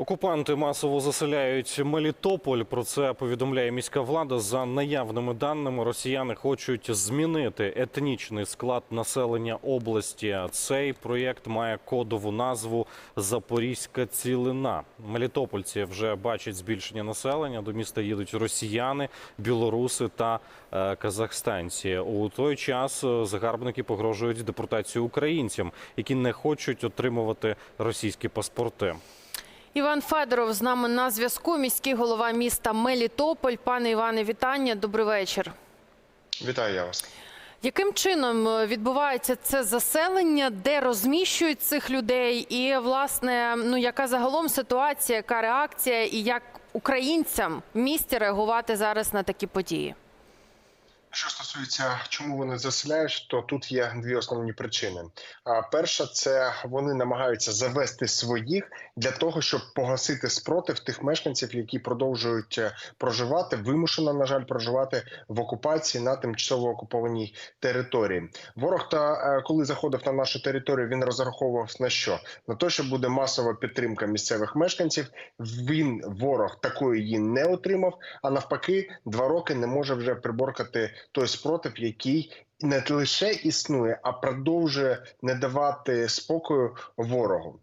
Окупанти масово заселяють Мелітополь. Про це повідомляє міська влада. За наявними даними, росіяни хочуть змінити етнічний склад населення області. Цей проєкт має кодову назву Запорізька цілина. Мелітопольці вже бачать збільшення населення. До міста їдуть росіяни, білоруси та е, казахстанці. У той час е, загарбники погрожують депортацію українцям, які не хочуть отримувати російські паспорти. Іван Федоров з нами на зв'язку. Міський голова міста Мелітополь. Пане Іване, вітання. Добрий вечір. Вітаю я вас. Яким чином е, відбувається це заселення, де розміщують цих людей, і власне, ну яка загалом ситуація, яка реакція, і як українцям в місті реагувати зараз на такі події? Що стосується, чому вони заселяють, то тут є дві основні причини. А перша це вони намагаються завести своїх для того, щоб погасити спротив тих мешканців, які продовжують е, проживати, вимушено, на жаль, проживати в окупації на тимчасово окупованій території. Ворог та е, коли заходив на нашу територію, він розраховував на що? На те, що буде масова підтримка місцевих мешканців. Він ворог такої її не отримав. А навпаки, два роки не може вже приборкати той спротив, який не лише існує, а продовжує не давати спокою ворогу.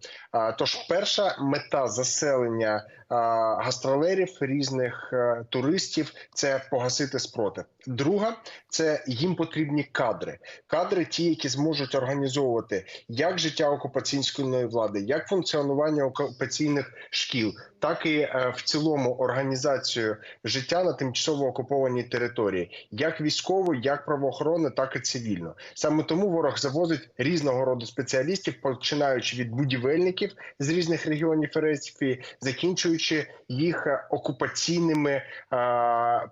Тож, перша мета заселення гастролерів, різних туристів це погасити спротив. Друга це їм потрібні кадри. Кадри, ті, які зможуть організовувати як життя окупаційської влади, як функціонування окупаційних шкіл, так і е, в цілому організацію життя на тимчасово окупованій території, як військово, як правоохоронне, так і цивільно. Саме тому ворог завозить різного роду спеціалістів, починаючи від будівельників з різних регіонів РФ, закінчуючи їх е, окупаційними е,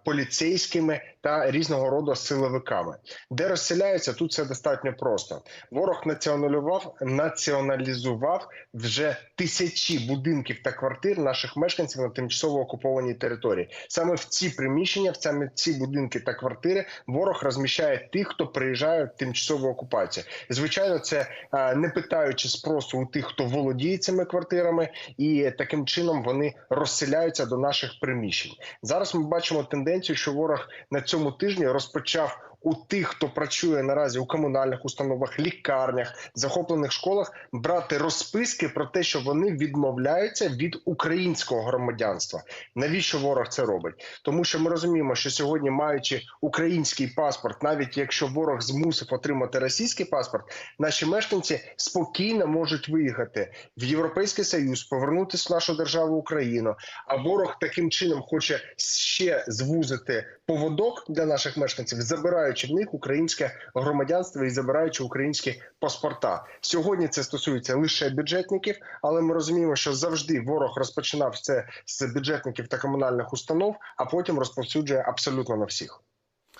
поліцейськими та різного роду силовиками. Де розселяються, тут все достатньо просто. Ворог націоналізував, націоналізував вже тисячі будинків та квартир наших мешканців на тимчасово окупованій території. Саме в ці приміщення, в саме ці будинки та квартири, ворог розміщає тих, хто приїжджає в тимчасову окупацію. Звичайно, це е, не питаючи спросу у тих, хто володіє цими квартирами, і таким чином вони розселяються до наших приміщень. Зараз ми бачимо тенденцію, що ворог на цьому тижні розпочав. У тих, хто працює наразі у комунальних установах, лікарнях, захоплених школах, брати розписки про те, що вони відмовляються від українського громадянства. Навіщо ворог це робить? Тому що ми розуміємо, що сьогодні, маючи український паспорт, навіть якщо ворог змусив отримати російський паспорт, наші мешканці спокійно можуть виїхати в Європейський Союз, повернутися в нашу державу Україну. А ворог таким чином хоче ще звузити поводок для наших мешканців, забираючи в них українське громадянство і забираючи українські паспорта. Сьогодні це стосується лише бюджетників, але ми розуміємо, що завжди ворог розпочинав це з бюджетників та комунальних установ, а потім розповсюджує абсолютно на всіх.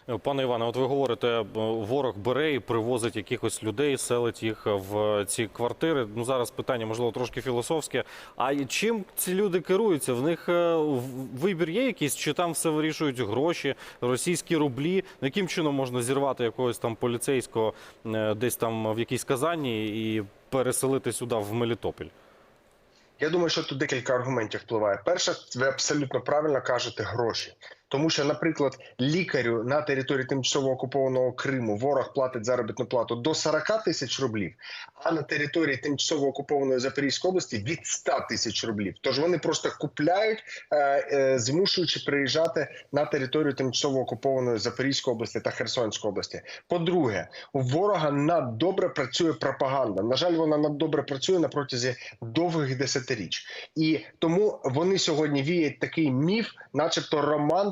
Пане Іване, от ви говорите, е, ворог бере і привозить якихось людей, селить їх в ці квартири. Ну зараз питання можливо трошки філософське. А чим ці люди керуються? В них е, вибір є якийсь, чи там все вирішують гроші, російські рублі? Ну, Яким чином можна зірвати якогось там поліцейського е, десь там в якійсь казанні і переселити сюди в Мелітополь? Я думаю, що тут декілька аргументів впливає. Перше, ви абсолютно правильно кажете гроші. Тому що, наприклад, лікарю на території тимчасово окупованого Криму ворог платить заробітну плату до 40 тисяч рублів, а на території тимчасово окупованої Запорізької області від 100 тисяч рублів. Тож вони просто купляють, е, е, змушуючи приїжджати на територію тимчасово окупованої Запорізької області та Херсонської області. По-друге, у ворога наддобре працює пропаганда. На жаль, вона наддобре працює на протязі довгих десятиріч, і тому вони сьогодні віють такий міф, начебто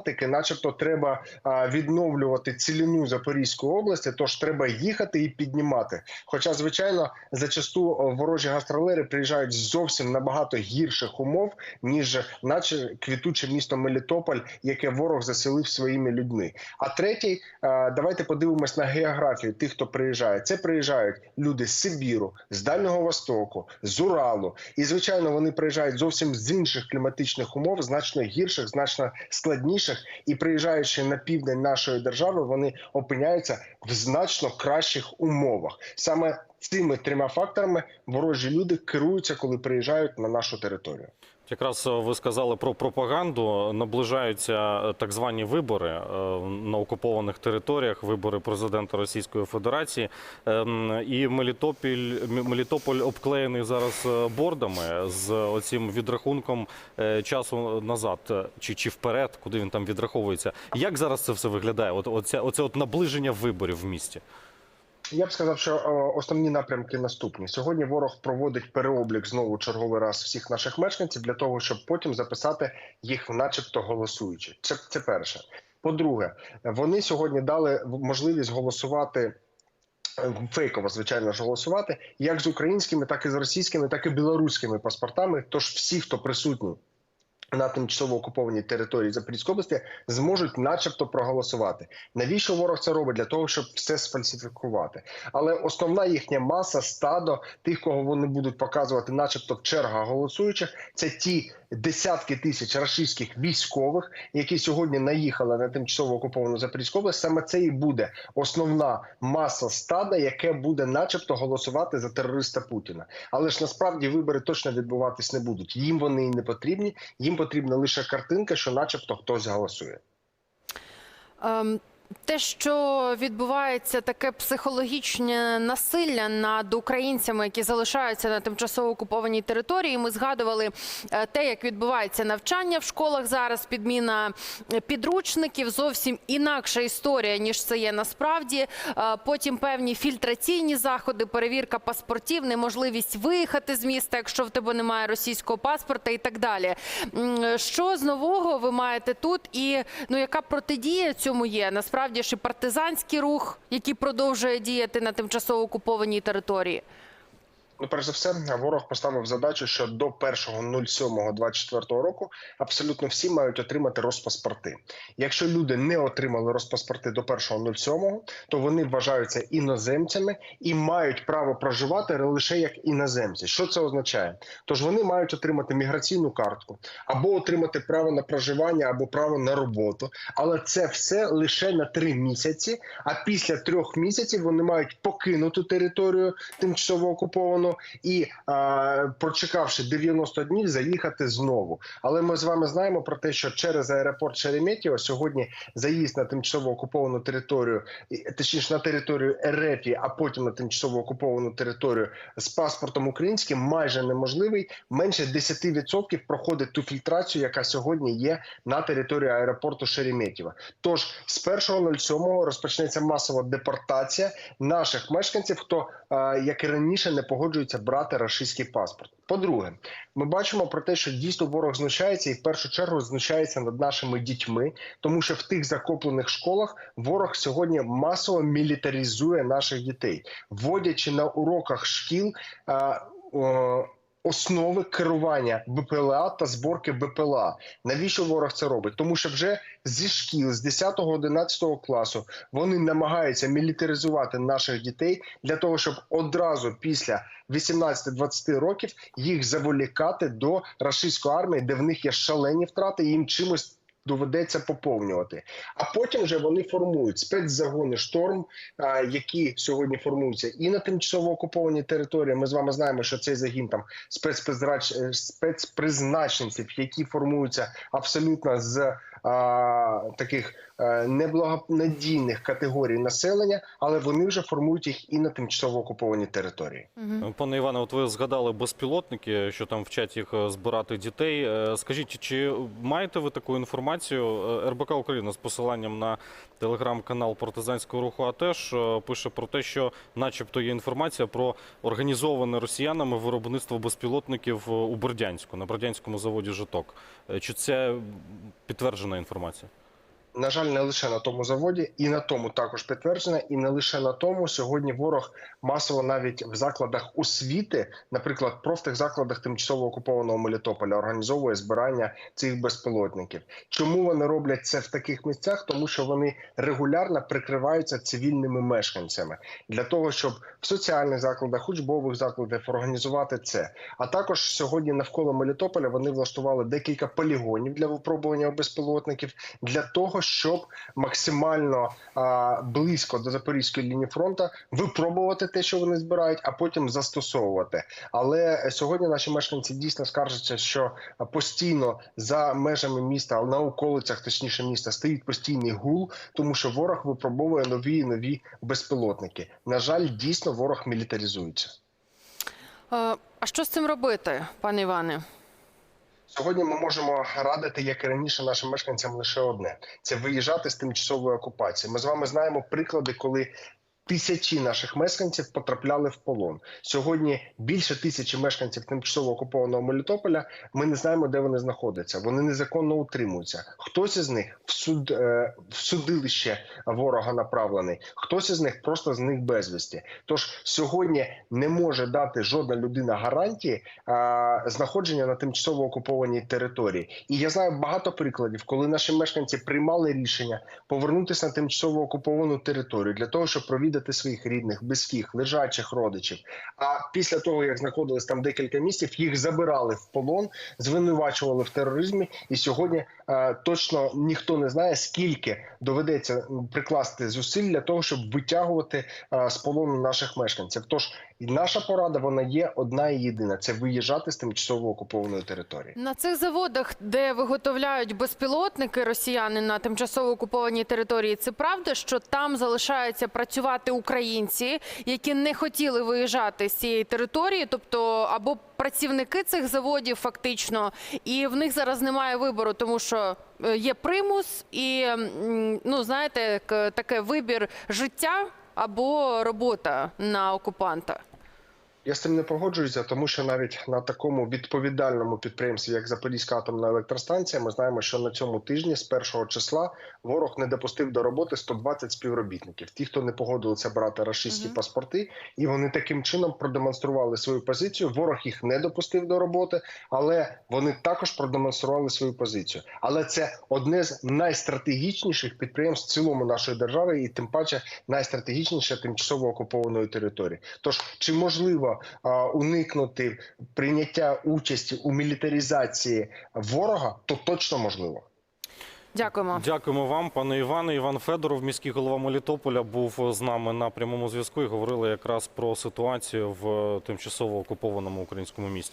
романтики, начебто треба відновлювати ціліну Запорізької області. Тож треба їхати і піднімати. Хоча, звичайно, зачасту ворожі гастролери приїжджають зовсім набагато гірших умов, ніж наче квітуче місто Мелітополь, яке ворог заселив своїми людьми. А третій, давайте подивимось на географію тих, хто приїжджає. Це приїжджають люди з Сибіру, з Дальнього Востоку, з Уралу. І звичайно, вони приїжджають зовсім з інших кліматичних умов, значно гірших, значно складніших. І приїжджаючи на південь нашої держави, вони опиняються в значно кращих умовах. Саме Цими трьома факторами ворожі люди керуються, коли приїжджають на нашу територію. Якраз е, ви сказали про пропаганду. Наближаються е, так звані вибори е, на окупованих територіях, вибори президента Російської Федерації. Ем, І Мелітопіль, Мелітополь обклеєний зараз бордами з оцим відрахунком часу назад чи, чи вперед, куди він там відраховується. Як зараз це все виглядає? От оце, оце от наближення виборів в місті. Я б сказав, що основні напрямки наступні. Сьогодні ворог проводить переоблік знову черговий раз всіх наших мешканців для того, щоб потім записати їх, начебто, голосуючи. Це, це перше. По-друге, вони сьогодні дали можливість голосувати. е, Фейково, звичайно ж, голосувати як з українськими, так і з російськими, так і білоруськими паспортами. Тож всі, хто присутні на тимчасово окупованій території Запорізької області, зможуть, начебто, проголосувати. Навіщо ворог це робить? Для того, щоб все сфальсифікувати. Але основна їхня маса, стадо тих, кого вони будуть показувати, начебто, в чергах голосуючих, це ті десятки тисяч рашистських військових, які сьогодні наїхали на тимчасово окуповану Запорізьку область. Саме це і буде основна маса стада, яке буде, начебто, голосувати за терориста Путіна. Але ж насправді вибори точно відбуватись не будуть. Їм вони і не потрібні. Їм потрібна лише картинка, що, начебто, хтось голосує. Ем, Те, що відбувається таке психологічне насилля над українцями, які залишаються на тимчасово окупованій території. Ми згадували е, те, як відбувається навчання в школах зараз, підміна е, підручників, зовсім інакша історія ніж це є насправді. Е, Потім певні фільтраційні заходи, перевірка паспортів, неможливість виїхати з міста, якщо в тебе немає російського паспорта, і так далі. Що з нового ви маєте тут, і ну яка протидія цьому є? Насправді ж і партизанський рух, який продовжує діяти на тимчасово окупованій території. Ну, перш за все, ворог поставив задачу, що до 1.07.24 року абсолютно всі мають отримати розпаспорти. Якщо люди не отримали розпаспорти до 1.07, то вони вважаються іноземцями і мають право проживати лише як іноземці. Що це означає? Тож вони мають отримати міграційну картку або отримати право на проживання, або право на роботу. Але це все лише на три місяці. А після трьох місяців вони мають покинути територію тимчасово окуповану і а, прочекавши 90 днів, заїхати знову. Але ми з вами знаємо про те, що через аеропорт Шереметьєво сьогодні заїзд на тимчасово окуповану територію, точніше на територію РФ, а потім на тимчасово окуповану територію з паспортом українським майже неможливий. Менше 10% проходить ту фільтрацію, яка сьогодні є на території аеропорту Шереметьєво. Тож з 1.07 розпочнеться масова депортація наших мешканців, хто як і раніше не погоджується брати рашистський паспорт. По-друге, ми бачимо про те, що дійсно ворог знущається і в першу чергу знущається над нашими дітьми, тому що в тих закоплених школах ворог сьогодні масово мілітаризує наших дітей, вводячи на уроках шкіл. А, о, Основи керування БПЛА та зборки БПЛА. Навіщо ворог це робить? Тому що вже зі шкіл з 10-11 класу вони намагаються мілітаризувати наших дітей для того, щоб одразу після 18-20 років їх заволікати до рашистської армії, де в них є шалені втрати, і їм чимось. Доведеться поповнювати, а потім вже вони формують спецзагони шторм, які сьогодні формуються і на тимчасово окупованій території. Ми з вами знаємо, що цей загін там е, спецпризначенців, які формуються абсолютно з таких е, неблагонадійних категорій населення, але вони вже формують їх і на тимчасово окупованій території. Пане Іване, от ви згадали безпілотники, що там вчать їх е, збирати дітей. Е, Скажіть, чи маєте ви таку інформацію? РБК Україна з посиланням на телеграм-канал партизанського руху АТЕШ е, пише про те, що, начебто, є інформація про організоване росіянами виробництво безпілотників у Бердянську на Бердянському заводі Житок. Чи це підтверджена інформація? На жаль, не лише на тому заводі, і на тому також підтверджено, і не лише на тому. Сьогодні ворог масово навіть в закладах освіти, наприклад, профтехзакладах тимчасово окупованого Мелітополя, організовує збирання цих безпілотників. Чому вони роблять це в таких місцях? Тому що вони регулярно прикриваються цивільними мешканцями для того, щоб в соціальних закладах, учбових закладах організувати це. А також сьогодні навколо Мелітополя вони влаштували декілька полігонів для випробування безпілотників для того, щоб максимально а, близько до запорізької лінії фронту випробувати те, що вони збирають, а потім застосовувати. Але сьогодні наші мешканці дійсно скаржаться, що постійно за межами міста, на околицях, точніше міста, стоїть постійний гул, тому що ворог випробовує нові і нові безпілотники. На жаль, дійсно ворог мілітаризується. А що з цим робити, пане Іване? Сьогодні ми можемо радити, як і раніше, нашим мешканцям лише одне: це виїжджати з тимчасової окупації. Ми з вами знаємо приклади, коли. Тисячі наших мешканців потрапляли в полон. Сьогодні більше тисячі мешканців тимчасово окупованого Мелітополя. Ми не знаємо, де вони знаходяться. Вони незаконно утримуються. Хтось із них в суд е, в судилище ворога направлений, хтось із них просто з них безвісті. Тож сьогодні не може дати жодна людина гарантії е, знаходження на тимчасово окупованій території. І я знаю багато прикладів, коли наші мешканці приймали рішення повернутися на тимчасово окуповану територію для того, щоб провідати своїх рідних, близьких, лежачих родичів. А після того, як знаходились там декілька місяців, їх забирали в полон, звинувачували в тероризмі. І сьогодні е, точно ніхто не знає, скільки доведеться прикласти зусиль для того, щоб витягувати е, з полону наших мешканців. Тож і наша порада вона є одна і єдина: це виїжджати з тимчасово окупованої території. На цих заводах, де виготовляють безпілотники росіяни на тимчасово окупованій території, це правда, що там залишаються працювати українці, які не хотіли виїжджати з цієї території, тобто або працівники цих заводів фактично, і в них зараз немає вибору, тому що е, є примус і ну знаєте, таке вибір життя або робота на окупанта. Я з цим не погоджуюся, тому що навіть на такому відповідальному підприємстві, як Запорізька атомна електростанція, ми знаємо, що на цьому тижні з першого числа ворог не допустив до роботи 120 співробітників. Ті, хто не погодилися брати рашистські Мгм. паспорти, і вони таким чином продемонстрували свою позицію. Ворог їх не допустив до роботи, але вони також продемонстрували свою позицію. Але це одне з найстратегічніших підприємств в цілому нашої держави, і тим паче найстратегічніше тимчасово окупованої території. Тож чи можливо а, уникнути прийняття участі у мілітаризації ворога, то точно можливо. Дякуємо. Дякуємо вам, пане Іване. Іван Федоров, міський голова Мелітополя, був з нами на прямому зв'язку і говорили якраз про ситуацію в тимчасово окупованому українському місті.